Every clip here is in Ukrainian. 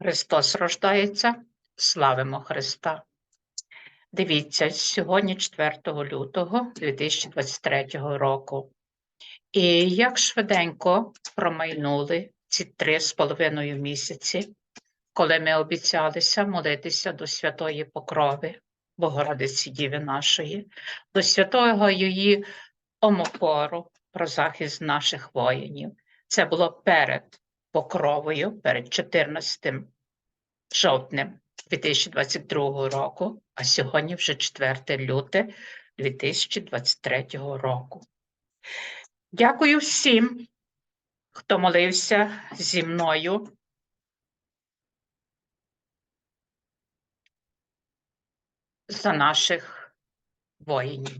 Христос рождається, славимо Христа. Дивіться, сьогодні 4 лютого 2023 року. І як швиденько промайнули ці три з половиною місяці, коли ми обіцялися молитися до Святої Покрови, Богородиці Діви нашої, до святого її омофору про захист наших воїнів. Це було перед покровою, перед 14 жовтнем 2022 року, а сьогодні вже 4 люте 2023 року. Дякую всім, хто молився зі мною. За наших воїнів.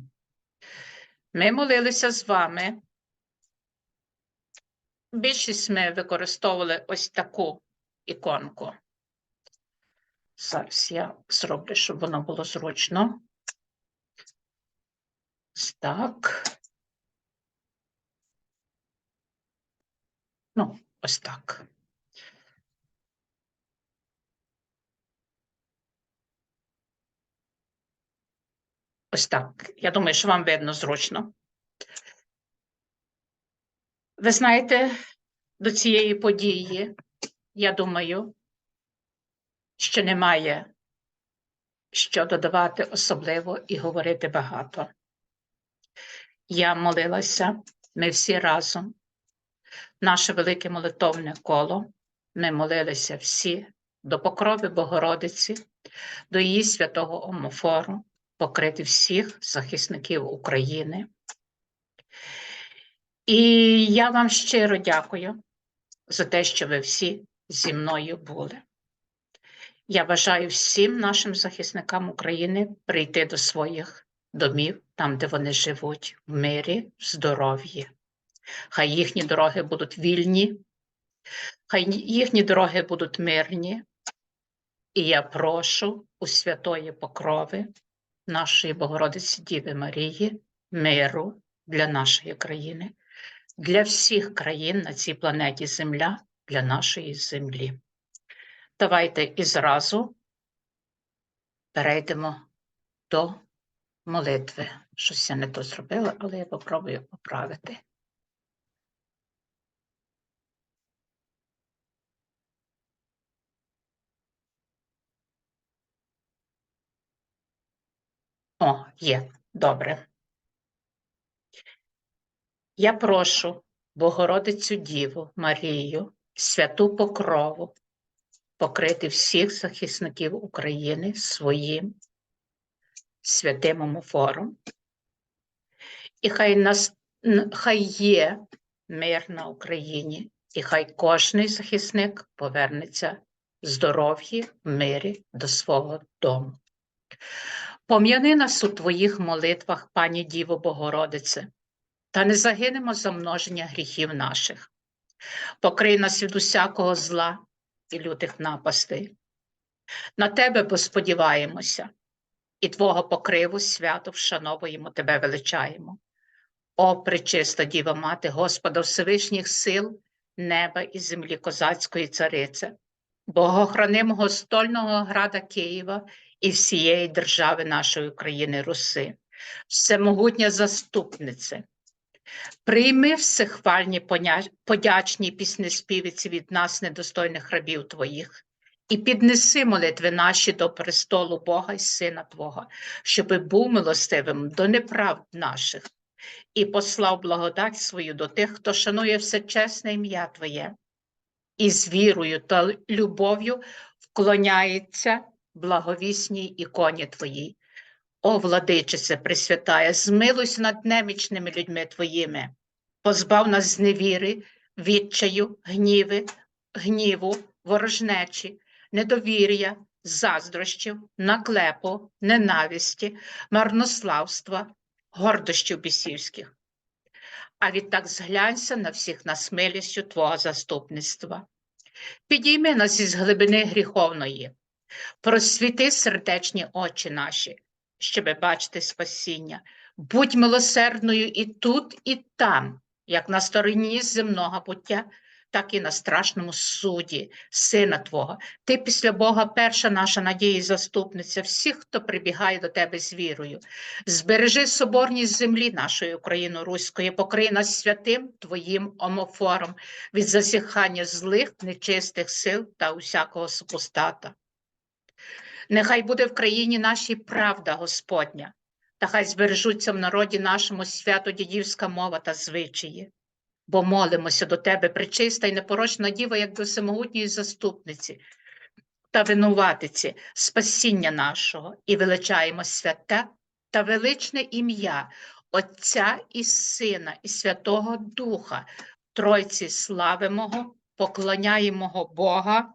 Ми молилися з вами. Більшість ми використовували ось таку іконку. Зараз я зроблю, щоб воно було зручно. Так. Ну, ось так. Ось так. Я думаю, що вам видно зручно. Ви знаєте, до цієї події, я думаю, що немає що додавати особливо і говорити багато. Я молилася, ми всі разом, наше велике молитовне коло, ми молилися всі до покрови Богородиці, до її святого Омофору, покрити всіх захисників України. І я вам щиро дякую за те, що ви всі зі мною були. Я бажаю всім нашим захисникам України прийти до своїх домів, там, де вони живуть, в мирі, в здоров'ї. Хай їхні дороги будуть вільні, хай їхні дороги будуть мирні. І я прошу у святої покрови нашої Богородиці Діви Марії миру для нашої країни, для всіх країн на цій планеті Земля, для нашої землі. Давайте і зразу перейдемо до молитви. Щось я не то зробила, але я попробую поправити. О, є, добре. Я прошу Богородицю Діву Марію, святу Покрову, покрити всіх захисників України своїм святим омофором. І хай нас хай є мир на Україні, і хай кожний захисник повернеться здоров'ї, в мирі до свого дому. Пом'яни нас у твоїх молитвах, пані Діво Богородице, та не загинемо за множення гріхів наших. Покрий нас від усякого зла і лютих напастей. На тебе посподіваємося, і Твого покриву свято вшановуємо тебе величаємо. О, пречиста Діва Мати, Господа Всевишніх сил, неба і землі козацької царице, богохранимого стольного града Києва і всієї держави нашої України Руси, всемогутня заступнице, Прийми всехвальні подячні піснеспівиці від нас, недостойних рабів Твоїх, і піднеси молитви наші до престолу Бога і Сина Твого, щоби був милостивим до неправд наших і послав благодать свою до тих, хто шанує все чесне ім'я Твоє, і з вірою та любов'ю вклоняється благовісній іконі Твоїй. О, владичице, Пресвятая, змилуйся над немічними людьми Твоїми, позбав нас зневіри, відчаю, гніви, гніву, ворожнечі, недовір'я, заздрощів, наклепу, ненависті, марнославства, гордощів бісівських. А відтак зглянься на всіх нас милістю Твого заступництва. Підійми нас із глибини гріховної, просвіти сердечні очі наші, щоби бачити спасіння. Будь милосердною і тут, і там, як на стороні земного буття, так і на страшному суді, Сина Твого. Ти після Бога перша наша надія і заступниця, всіх, хто прибігає до Тебе з вірою. Збережи соборність землі нашої Україно-Руської, покрий нас святим Твоїм омофором від засіхання злих, нечистих сил та усякого супостата. Нехай буде в країні нашій правда Господня, та хай збережуться в народі нашому свято дідівська мова та звичаї. Бо молимося до Тебе, причиста і непорочна діва, як до всемогутньої заступниці та винуватиці спасіння нашого, і величаємо святе та величне ім'я Отця і Сина, і Святого Духа, Тройці славимого, поклоняємого Бога,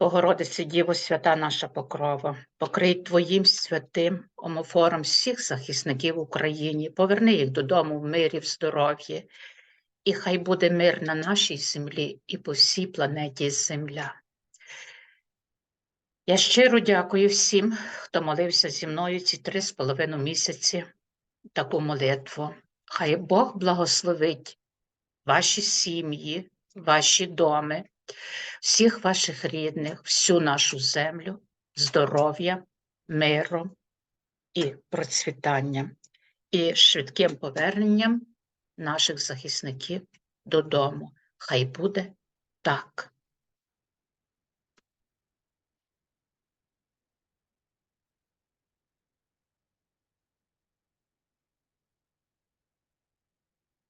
Богородице Діво, свята наша покрова, покрий Твоїм святим омофором всіх захисників в Україні, поверни їх додому в мирі, в здоров'ї, і хай буде мир на нашій землі і по всій планеті Земля. Я щиро дякую всім, хто молився зі мною ці три з половиною місяці таку молитву. Хай Бог благословить ваші сім'ї, ваші доми, всіх ваших рідних, всю нашу землю, здоров'я, миру і процвітання, і швидким поверненням наших захисників додому. Хай буде так.